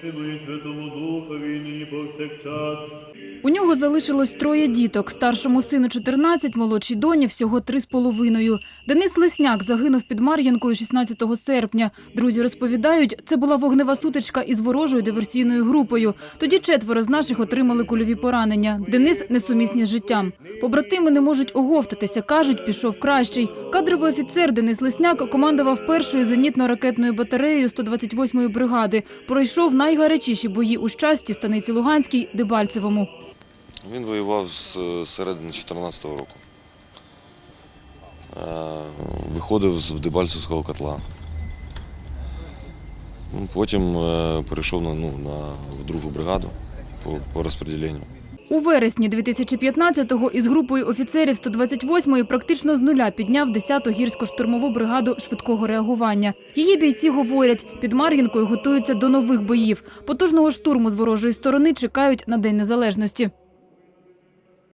Сину і Святому Духові, нині повсякчас. У нього залишилось троє діток. Старшому сину 14, молодшій доні всього 3,5. Денис Лесняк загинув під Мар'янкою 16 серпня. Друзі розповідають, це була вогнева сутичка із ворожою диверсійною групою. Тоді четверо з наших отримали кульові поранення. Денис несумісні з життям. Побратими не можуть оговтатися, кажуть, пішов кращий. Кадровий офіцер Денис Лесняк командував першою зенітно-ракетною батареєю 128-ї бригади. Пройшов найгарячіші бої у щасті станиці Луганській Дебальцевому. Він воював з е, середини 2014 року. Е, Виходив з Дебальцевського котла. Ну, Потім е, перейшов на, ну, на другу бригаду по розподіленню. У вересні 2015-го із групою офіцерів 128-ї практично з нуля підняв 10-ту гірсько-штурмову бригаду швидкого реагування. Її бійці говорять, під Мар'їнкою готуються до нових боїв. Потужного штурму з ворожої сторони чекають на День Незалежності.